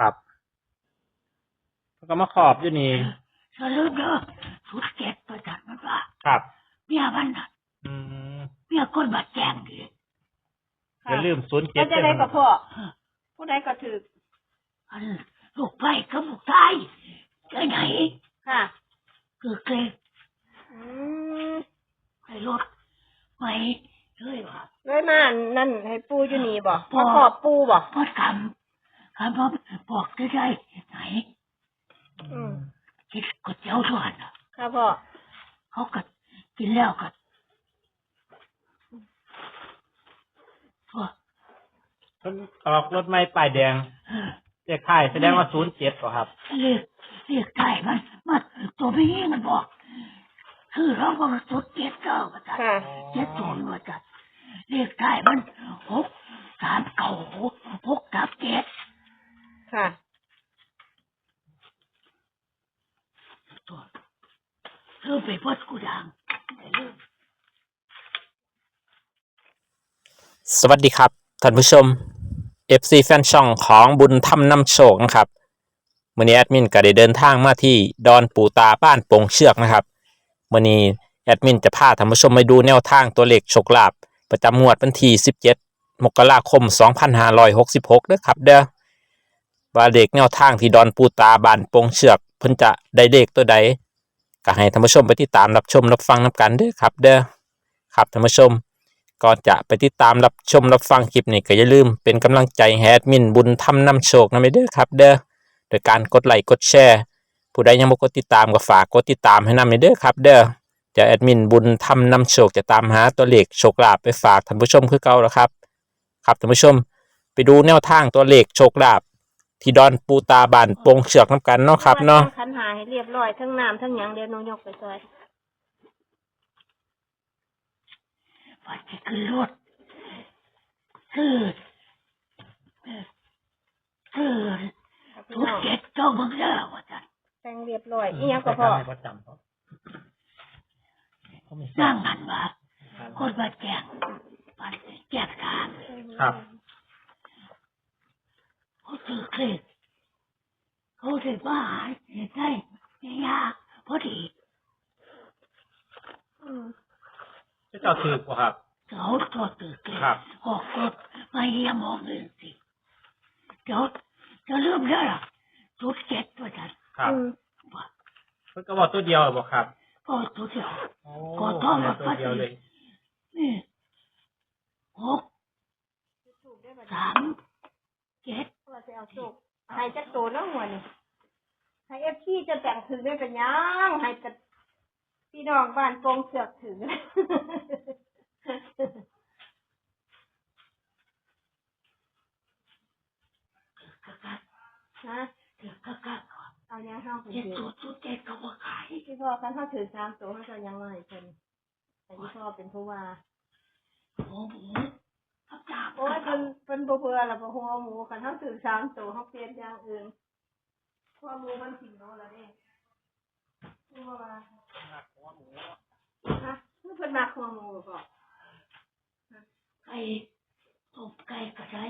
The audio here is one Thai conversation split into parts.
ครับแล้วก็มาขอบอยู่นี่อย่าลืมเด้อสุดเจ็ดประจันมันว่าครับเมียมันน่ะอืมเมียคนมาแจ้งดิอย่าลืมศูนย์เจ็แล้ดวจะได้กับพ่อผู้ใดก็ถืออันลูกไปกับลูกชายใจไหนค่ะคือเกรงอืมให้รถไปเลยว่าเลยมานั่นให้ปูอยู่นี่บ่พ่อมาขอบปูบ่พอทำคำ ว่าบอกได้ได้ไหนอืมคิดก๋วยเตี๋ยวทอดน่ะค่ะพ่อเขาก็กินแล้วก็พอเพิ่นออกรถไม่ป้ายแดงเออเลขท้ายแสดงว่าศูนย์เจ็ดป่ะครับ เรียกเรียกไก่มันมันตัวพี่มันบอก คือเราก็สุดเจ็ดเก้าประจันค่ะเจ็ดศูนย์ประจันเรียกไก่มันหกสามเก้าหกหกสามเจ็ด ค่ะ ตัวเริ่มไปพดกูดังแต่เริ่มสวัสดีครับท่านผู้ชม FC แฟนช่องของบุญธรรมนำโชคนะครับวันนี้แอดมินก็ได้เดินทางมาที่ดอนปูตาบ้านโป่งเชือกนะครับวันนี้แอดมินจะพาท่านผู้ชมไปดูแนวทางตัวเลขโชคลาภประจำงวดวันที่17 มกราคม 2566เด้อครับเด้อ ว่าเลขแนวทางที่ดอนปูตาบานโป่งเชือกเพิ่นจะได้เลขตัวใดก็ให้ท่านผู้ชมไปติดตามรับชมรับฟังนํกันเด้อครับ เด้อครับท่านผู้ชมก่อนจะไปติดตามรับชมรับฟังคลิปนี้ก็อย่าลืมเป็นกำลังใจให้แอดมินบุญทำนำโชคนะเด้อครับ เด้อโดยการกดไลค์กดแชร์ ผู้ใดยังบ่กดติดตามก็ฝากกดติดตามให้นำเด้อครับ เด้อเดี๋ยวแอดมินบุญทำนำโชคจะตามหาตัวเลขโชคลาภไปฝากท่านผู้ชมคือเก่าแล้วครับ ครับท่านผู้ชม ไปดูแนวทางตัวเลขโชคลาภ ที่ดอนปูตาบานปงเชือกน้ำกันเนาะครับเนาะคันหาให้เรียบร้อยทั้งน้ำทั้งหยังเดี๋ยวหนูยกไปซอยว่าจะขึ้นรถคือคือครับพี่สุดน้องเจ็ดเก้าเบิ่งแล้วว่าจันแต่งเรียบร้อยอีหยังก็พ่อนั่งหันมาคนมาแจ้งปันแจ้งทางครับ เขาถือเคล็ดเขาถือว่าหายได้ไม่ยากพอดีอืมเจ้าถือกว่าครับเขาตัวถือเคล็ดครับออกรถมาเยี่ยมมองเลยสิเดี๋ยวจะเริ่มแล้วล่ะสุดเจ็ดว่าจันครับเพิ่นก็บอกตัวเดียวบ่ครับก็ตัวเดียวโอ้อโทษนะตัวเดียวเลยนี่หกสาม เอาโชคให้จักโตแล้วหัวนี่ให้เอฟซีจะแต่งถึงได้เป็นหยังให้แต่พี่น้องบ้านโปงเสือกถึงกักกักนะเดี๋ยวกักกักเอายังเข้าไปเจ็ดถืตัอวสุดเจ็ดก็ว่าขายพี่พ่อคันเขาถือสามตัวเขาจะยังไงเพิ่นแต่พี่พ่อเป็นผู้ว่าหัวหมูกับดาบ โอ้ยเป็นเป็นบ่เบื่อละบ่หัวหมูคันเขาถือสามตัวเขาเปลี่ยนอย่างอื่นหัวหมูมันสี่โลละเด้หัวว่าฮะมันเป็นมักหัวหมูบ่ไก่ต้มไก่ก็ได้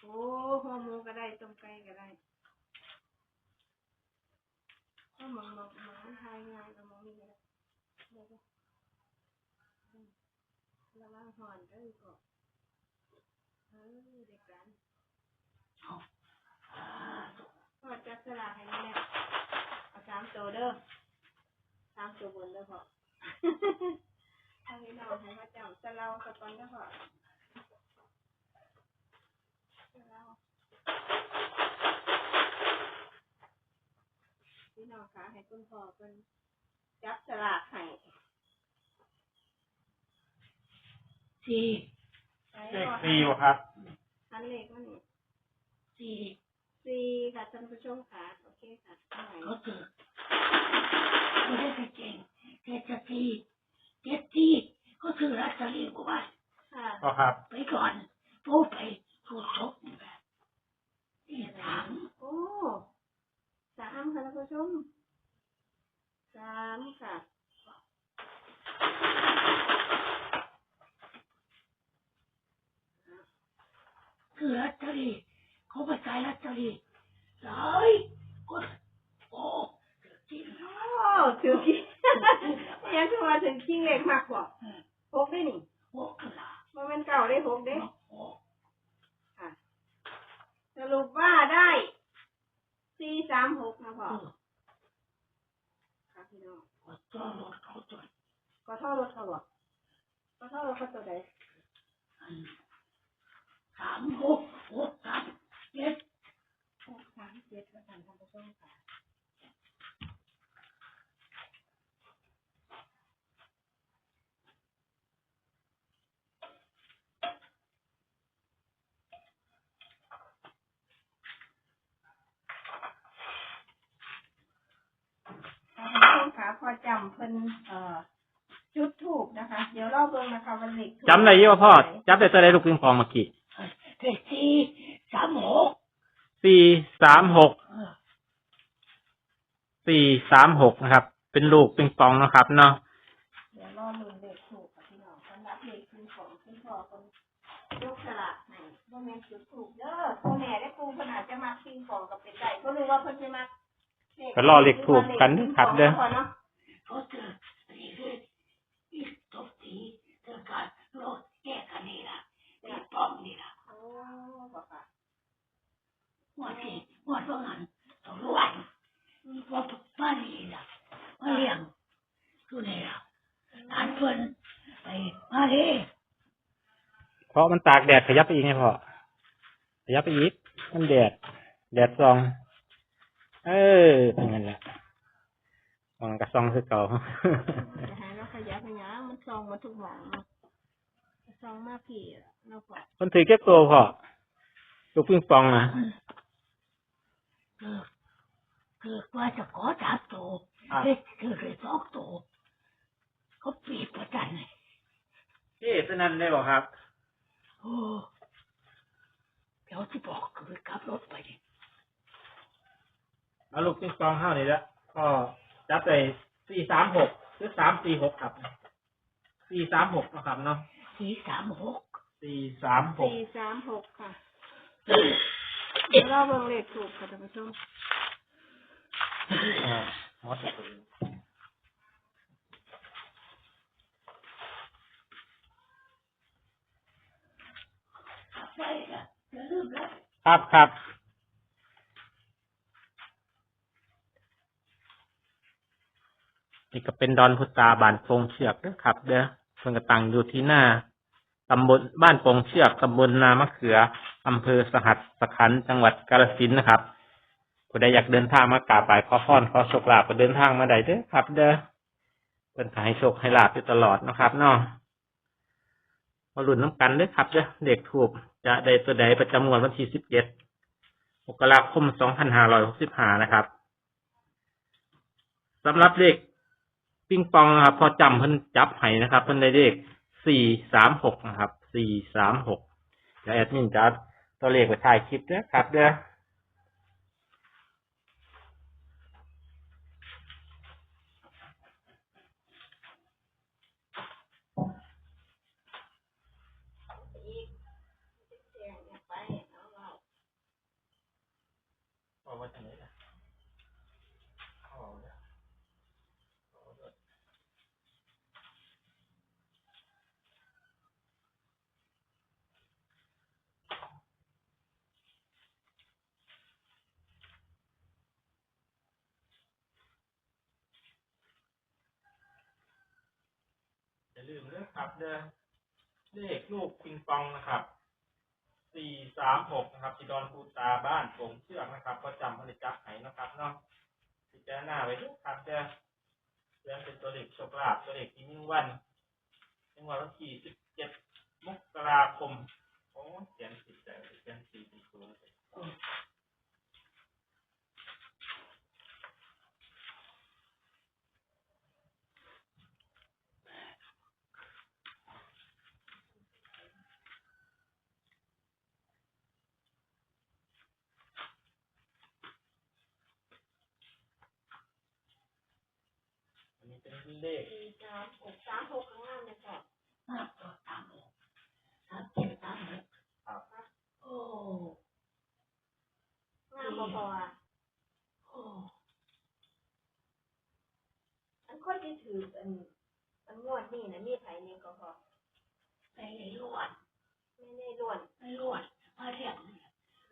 โอ้หัวหมูก็ได้ต้มไก่ก็ได้ถ้าหมองหมองหมองทายงานเอาหมองนี่ก็ได้เดี๋ยวๆอืมระวังหอนเด้อก็เออเด็กกันเอาอ่าพ่อจับสลากให้แม่เอาสามตัวเด้อสามตัวบนเด้อพ่อทางนี้เราให้พ่อจำจะเล่าสกอนเด้อพ่อจะเล่าพี่น้องคะให้คุณพ่อเป็นจับสลากให้สี่เลขสี่บ่ครับ อันเลขมันนี่สี่สี่ค่ะท่านผู้ชมค่ะโอเคค่ะเอาใหม่เขาถือไม่ได้ไปเก่งเจ็ดจะสี่เจ็ดที่ก็คือรัตเตอรี่กูว่าค่ะก็ครับ ไปก่อนพูดไปพูดชกนี่แบบนี่ถามโอ้สามค่ะท่านผู้ชมสามค่ะ คือรัตเตอรี่เขาไปขายรัตเตอรี่สายกดโอ้จริงโอ้ถือขี้ยังคือว่าถือขี้เล็กมากกว่าหกได้นี่โอ้กระลามันเป็นเก่าได้หกเด้โอ้ค่ะสรุปว่าได้สี่สามหกนะพ่อเออค่ะพี่น้องกดตัวรถเขาจนก็เท่ารถเขาบอกก็เท่ารถเขาตัวใด สามหกหกสามเจ็ดหกสามเจ็ดแล้วกันท่านผู้ชมค่ะท่านผู้ชมค่ะพอจำเพิ่นเอ่อจุดถูกนะคะ เดี๋ยวเราเบิ่งนะคะวันเล็กจำได้อยี่ว่าพ่อจับได้ตัวใดลูกปิงปองเมื่อกี้ เจ็ดสี่สามหกสี่สามหกเออสี่สามหกนะครับ เป็นลูกปิงปองนะครับ เนาะเดี๋ยวรอลุ้นเลขถูกกับพี่น้องสำหรับเลขคือของคุณพ่อคนยกสละให้ว่าแม่นจุดถูกเด้อโคแหน่ได้ปูขนาดจะมาคิงของกับเป็นไก่ก็รู้ว่าเพิ่นจะมาเลขก็รอเลขถูกกันนะครับเด้อพอเนาะเขาเจอนี่คืออีกตบตีเจอการรถแยกกันนี่ล่ะนี่ป้อมนี่ล่ะ โอ้บอกค่ะ งวดที่งวดว่างันสองวันว่าบ้านนี่ล่ะมาเลี้ยงคือนี่ล่ะทานเพิ่นไปมาเด้เพราะมันตากแดดขยับไปอีกไงพ่อขยับไปอีกมันแดด แดดซอง เออเป็นไงล่ะมองกระซองคือเก่านะฮะแล้วขยับขยะมันซองมาทุกหม่องเนาะซองมาพี่เนาะพ่อคนถือเก็บตัวพ่อลูกปิงปองนะ คือคือว่าจะขอจับตัวอะเฮ้ยคือเลยสองตัวเขาปีบประจันเลยเอ๊ะตัวนั้นได้บอกครับ โอ้เดี๋ยวที่บอกคือขับรถไปดิเอาลูกปิงปองเข้านี่แล้วก็จับไปสี่สามหกหรือสามสี่หกครับสี่สามหกนะครับเนาะสี่สามหกสี่สามหกสี่สามหกค่ะ เดี๋ยวเราเบิ่งเลขถูกค่ะท่านผู้ชมอ่าหมดครับครับนี่ก็เป็นดอนพุตาบ้านโปงเชือกเด้อครับ เด้อเพิ่นก็ตั้งอยู่ที่หน้าตำบลบ้านโปงเชือกตำบลนามะเขือ อำเภอสหัสสขันจังหวัดกาฬสินธุ์นะครับผู้ใดอยากเดินทางมากราบไหว้ขอพรขอโชคลาภก็เดินทางมาได้เด้อครับ เด้อเพิ่นก็ให้โชคให้ลาภอยู่ตลอดนะครับเนาะมาลุ้นน้ำกันเด้อครับเด้อเด็กถูกจะได้ตัวใดประจำงวดวันที่สิบเจ็ดมกราคมสองพันห้าร้อยหกสิบห้านะครับสำหรับเลขปิงปองนะครับ พอจำเพิ่นจับให้นะครับ เพิ่นได้เลขสี่สามหกนะครับสี่สามหกเดี๋ยวแอดมินจะ ตัวเลขไปถ่ายคลิปเด้อครับ เด้อกแจ้งเนี่ยไปเอาเอา เอาไว้ทางไหนล่ะเอาเด้อ อย่า ลืมเรื่องครับเด้อเลขลูกปิงปองนะครับสี่สามหกนะครับที่ดอนปูตาบ้านผมเชือกนะครับ ก็จำผลิตจักไหนะครับเนาะพิจารณาไว้ด้วยครับเด้อเรื่องเป็นตัวเลขโชคลาภตัวเลขที่มิ่งวันในวันที่สิบเจ็ดมกราคมโอ้เขียนผิดแต่เขียนสี่สี่ศูนย์ เป็นเลขสี่สามหกสามหกข้างล่างเนี่ยก่อนมากกว่าสามหกสามเจ็ดสามหกครับโอ้งามามบ่พออะโอ้อันคนที่ถืออันอันงวดนี่นะมีไผนี่ก็พอไปในล้วนไม่ได้ล้วนไม่ล้วนมาเรียกเนี่ย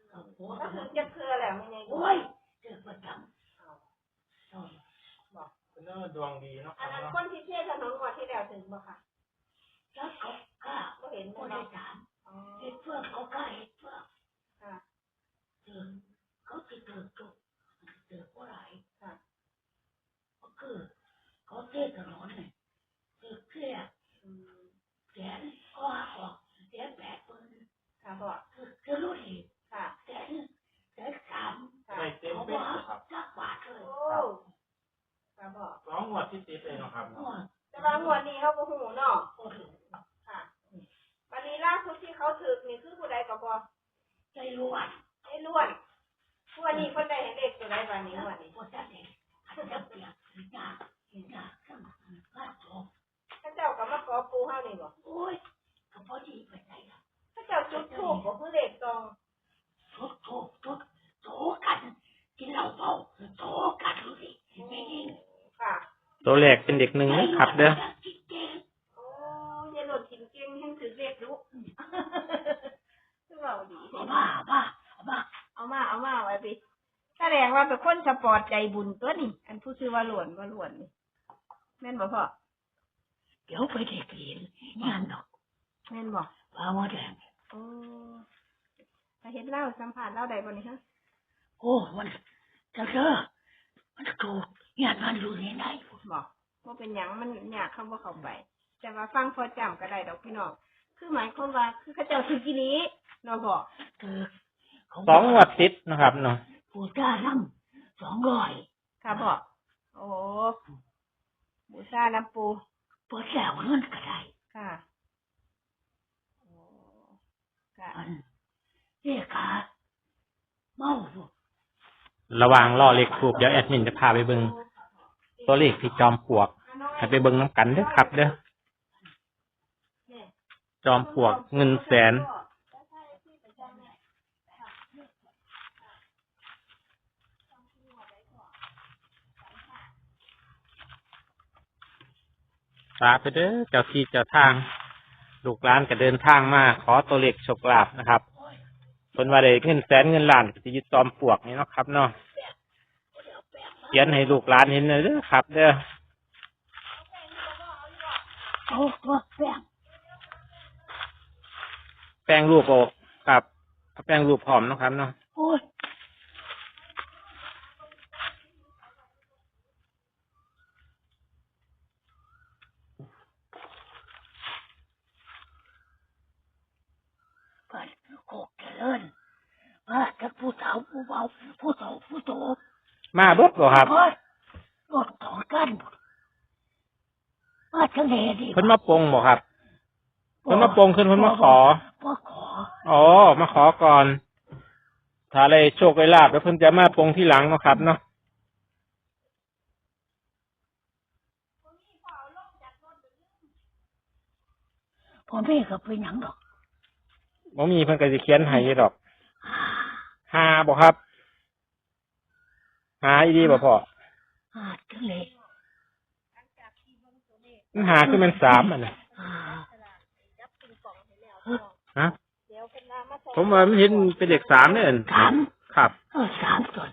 เอาหัวก็กันคือจะเพื่อแล้วไม่ได้ล้โอ้วนยเจอประจำ เอาโอ้ยคุณเนอดวงดีเนาะคอัรันบนั้นเนาะคนที่เทศถนนงวดที่แล้วถึงบ่ค่ะแล้วก็กล้าก็เห็นก็บ่ได้เนาะถามอ๋อเห็ดเพื่อนเขากล้าเห็ดเพื่อนค่ะเดินเขาจะเดินจุกเดินว่าไรค่ะ ก็คือเขาเทถนนเนี่ยคือเครียดอืมแสนก็หักออกแสนแปดหมื่นค่ะพ่อคือคือรู้ดีค่ะ แสนแสนสาม ค่ะ ได้เต็ม เขา เป็ บ น อก ครับ จักบาทเลย โอ้ค่ะพ่อ สองงว ดที่ติดเลยเนาะครับหัวแต่ว่างวดนี้เขาบ่ฮู้เนาะโอ้โหค่ะวันนี้ล่าสุดที่เขาถึกนี่คือผู้ใดก็พอใจล้วนไอ้ล้วนผู้วันนี้เพิ่นได้ให้เด็กตัวใดวันนี้ นี่ วั วัน น นี้ นี้พอจะเด็กอันจะเปลี่ยนยากยากขึ้นมาจบ เขาเจ้าก็มาขอปูเฮานี่บ่ โอ้ยก็พอดีไปไหนล่ะ เขาเจ้าจุดธูปบ่คือเด็กตอง ทุกทุกทุกโตกันกินเหล้าเมาโตกันดูสิไม่ยิง ค่ะ ตัวแรกเป็นเด็กหนึ่งนะครับ เด้อเก่งโอ้ยายหลดกินเก่งแห่งถือเด็กดุคือเว้าดีเอามามาเอามาเอามาเอามาไว้พี่แสดงว่าเป็นคนสปอร์ตใจบุญตัวนี่ อันผู้ชื่อว่าหลวนว่าหลวนนี่แม่นบ่พ่อเดี๋ยวไปเด็กเรียนงานดอกแม่นบ่ปลาหม้อแดงโอ้ถ้าเห็นเล่าสัมผัสเล่าใดบ่นี่ฮะโอ้มันจะเจอมันถูกงานมันอยู่ในไหนบอก ว่าเป็นหยังมันยากคำว่าเข้าไป แต่ว่าฟังพอจำก็ได้ดอกพี่น้องคือหมายความว่าคือเขาเจ้าถือกิลีเนาะพ่อคือสองงวดติดนะครับเนาะผู้จ้าน้ำสองร้อยค่ะพ่อโอ้บูชาน้ำปูพอแล้วเงินก็ได้ค่ะโอ้ค่ะอันเรียกขาเมาอยู่ระหว่างรอเลขทูบเดี๋ยวแอดมินจะพาไปเบิ่ง ตัวเลขที่จอมปลวกให้ไปเบิ่งน้ำกันเด้อครับเด้อจอมปลวกเงินแสนตาไปเด้อเจ้าที่เจ้าทาง ลูกหลานก็เดินทางมา ขอตัวเลขโชคลาภนะครับเพิ่นว่าได้เงินแสนเงินล้านก็สิยึดจอมปลวกนี่เนาะครับเนาะ เขียนให้ลูกหลานเห็นเลยเด้อครับเด้อโอ้ตัวแป้งแป้งรูปโอกครับเอาแป้งรูปหอมเนาะครับเนาะโอ้ยบ้านโคกเจริญมาจากผู้สาวผู้เบาผู้โตผู้โต มาเบิดบ่ครับโอ้ยรถสองกันมาจังไหนดีเพิ่นมาปรงบ่ครับเพิ่นมาปรงขึ้นเพิ่นมาขอมาขออ๋อมาขอก่อน ถ้าอะไรโชคได้ลาบแล้วเพิ่นจะมาปรงที่หลังเนาะครับเนาะพ่อแม่ก็เป็นหยังดอกบ่มีเพิ่นก็สิเขียนให้อยู่ดอกอ่าหาบ่ครับ หาอีดีบ่พ่ออ่าจังเลยมันหาคือมันสามอันน่ะอ่าฮะเดี๋ยวเป็นน้ำมาใส่ผมว่ามันเห็นเป็นเลขสามเนี่ยสามครับเออสามส่วน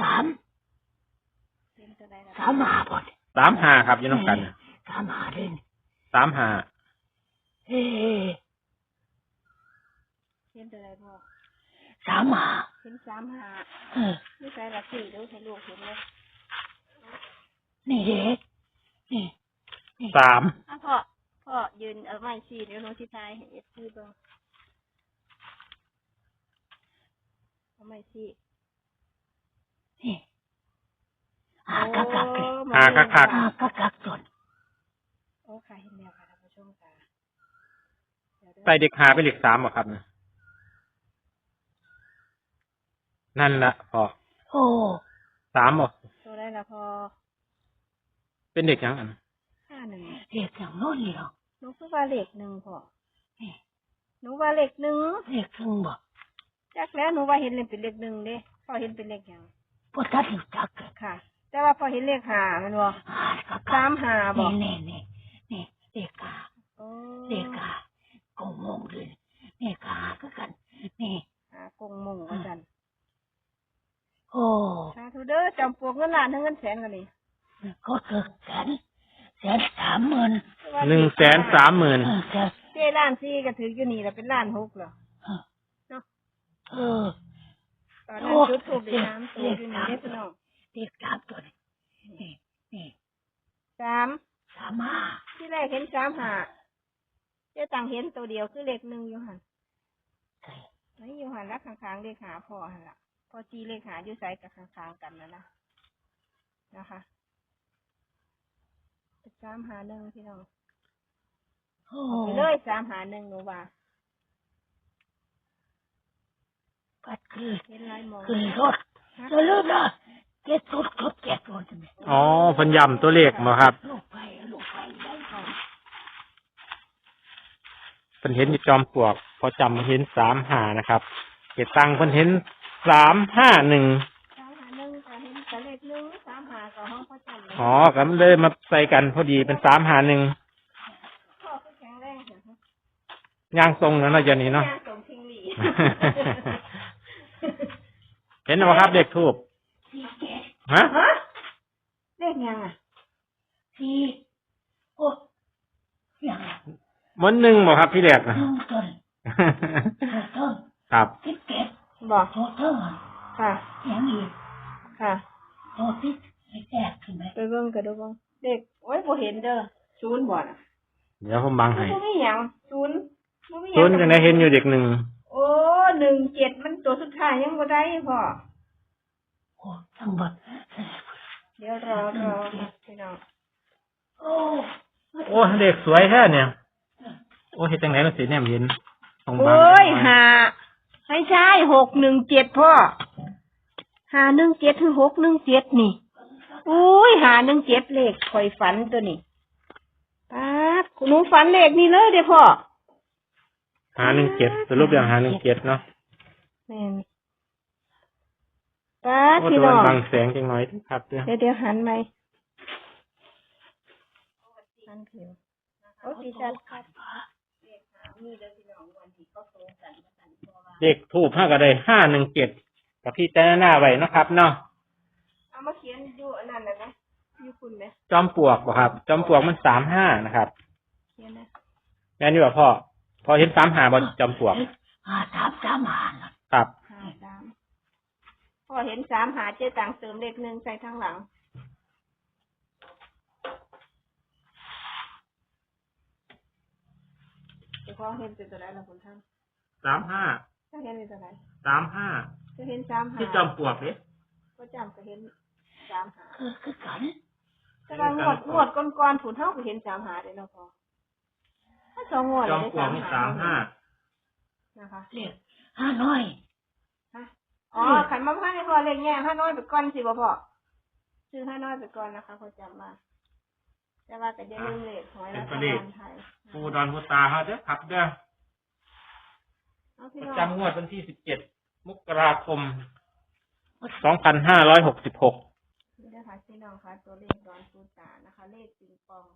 สามเป็นตัวใดล่ะสามหาพอดสามหาครับอยู่น้ำกันน่ะสามหาเด่นสามหาเฮ้เป็นตัวใดพ่อ สามหาเป็นสามห้าเออนี่ใส่ละสี่ดูให้ลูกเห็นเลยนี่เด็กนี่สามอะพ่อพ่อยืนเอาไม้สี่เดี๋ยวหนูสิทายให้เอฟซีเบิ่งเอาไม้สี่นี่หากักกักเลยหาคักคักหากักกักส่วนโอ้ค่ะเห็นแล้วค่ะท่านผู้ชมค่ะเดี๋ยวเด้อใส่เด็กหาเป็นเลขสามบ่ครับน่ะ นั่นละพอโอ้สามบ่ตัวได้ละพอ เป็นเด็กหยังอันห้าหนึ่งเรียกอย่างโน้นนี่หรอกหนูคือว่าเลขหนึ่งพอนี่หนูว่าเลขหนึ่งเรียกครึ่งบ่แต่จักแล้วหนูว่าเห็นเลยเป็นเลขหนึ่งเด้พ่อเห็นเป็นเลขหยังพวกท่านอยู่จักเลยค่ะ แต่ว่าพ่อเห็นเลขหาแมันบ่หาก็สามหาบ่นี่นี่นี่นี่เด็กกาโอ้เด็กกาโกงงเลยนี่กาก็กันนี่หากงมุงว่าซั่น โอ้สาธุเด้อจอมปลวกเงินล้านทั้งเงินแสนกันนี่ก็เกิดแสนแสนสามหมื่นหนึ่งแสนสามหมื่นเออแสนเจ้ล้านซี่ก็ถืออยู่นี่แล้วเป็นล้านหกเหรอเออตอนนั้นจุดทูบได้น้ำตัวอยู่นี่เด้อพี่น้องเด็กสามตัวนี่นี่นี่สามสามห้าที่แรกเห็นสามหาเจ้ต่างเห็นตัวเดียวคือเลขหนึ่งอยู่หันใช่นี่อยู่หันแล้วข้างๆเลขหาพ่อหันละ พอจีเลขหาอยู่ไซกับข้างๆกันนะนะนะคะสามหาหนึ่งพี่น้องโอ้ไปเลยสามหาหนึ่งหนูว่าก็คือเห็นไรมองคือรถจะลืมนะเจ็ดสุดครบเจ็ดรถใช่ไหมอ๋อเพันย่ำตัวเลขมาครับลูกไปลูกไปได้ค่ะเพิ่นเห็นอยู่จอมปลวก พอจำเห็นสามหานะครับเกตังเพิ่นเห็น สามห้าหนึ่งสามหาหนึ่งก็เห็นแต่เลขหนึ่งสามหากับห้องพ่อจันทร์เลยอ๋อกันเลยมาใส่กันพอดีเป็นสามหาหนึ่งพ่อก็แข็งแรงเหรอฮะย่างทรงแล้วเนาะเจานี้เนาะ ย่างสมทิ้งหลี เห็นไหมครับเด็กทูบสี่เจ็ดฮะฮะเลขยังอะสี่โอ้ยังมันหนึ่งบ่ครับพี่แรกนะ หนึ่งต้นโทษต้นครับ สิบเจ็ด บอกโทษต้นค่ะยังอีกค่ะโทษที่ไม่แตกใช่ไหมไปเบิ่งกันดูเบิ่งเด็กโอ้ยบ่เห็นเด้อศูนย์บ่น่ะเดี๋ยวผมบังให้บ่มีหยังศูนย์บ่มีหศูนย์ยังได้เห็นอยู่เด็กหนึ่งโอ้หนึ่งเจ็ดมันตัวสุดท้ายยังบ่ได้พ่อโอ้ทั้งหมดเดี๋ยวรอรอพี่น้องโอ้โอ้เด็กสวยแท้เนี่ย โอ้เห็นจังไหนเราสิเนี่ยเห็นตรงบังโอ้ยหา ไม่ใช่หกหนึ่งเจ็ดพ่อหาหนึ่งเจ็ดถึงหกหนึ่งเจ็ดนี่ อุ้ยหาหนึ่งเจ็ดเลขคอยฝันตัวนี้ป้าดหนูฝันเลขนี่เลยเด้อพ่อหาหนึ่งเจ็ดสรุปอย่างหาหนึ่งเจ็ดเนาะแม่นป้าดโอ้พี่แตัวน้องบังแสงจังหน่อยครับเด้อเดี๋ยวเดี๋ยวหันไหมหันผิวโอ้ดีจัดครับ เด็กทูบห้าก็ได้ห้าหนึ่งเจ็ดกับพี่เจ้าหน้าไว้เนาะครับเนาะเอามาเขียนอยู่อันนั้นนะนะอยู่คุณไหมจอมปลวกบ่ครับ จอมปลวกมันสามห้านะครับเขียนนะแม่นี่ว่าพ่อพอเห็นสามหาบนจอมปลวกหาสามสามหาน่ะครับหาสามพอเห็นสามหาเจ๊ต่างเสริมเลขหนึ่งใส่ข้างหลังเจะพ้าของเห็นเป็นตัวไหนล่ะคุณท่านสามห้า เจะเห็นเป็นตัวไหนสามห้าเจะเห็นสามหาที่จอมปลวกเนี่ยก็จำก็เห็นสามหาคือคือกันแต่ว่างวดงวดก่อนๆผุนเท่าก็เห็นสามหาเลยเนาะพอถ้าสองงวดจอมได้ปลวกนี่สามห้านะคะเรียกห้าน้อยฮะอ๋อขันมาพันให้พอเลขแง่ห้าน้อยไปก่อนสิบ่พอซื้อห้าน้อยไปก่อนนะคะพอจำมาแต่ว่าก็จะลืมเลขหอยรัฐบาลไทยปูดอนปูตาเขาเด้อครับเด้อ เอาพี่ประน้องจำงวดวันที่สิบเจ็ดมกราคมสองพันห้าร้อยหกสิบหก นี่นะคะพี่น้องคะตัวเลขดอนปูตานะคะ เลขปิงปอง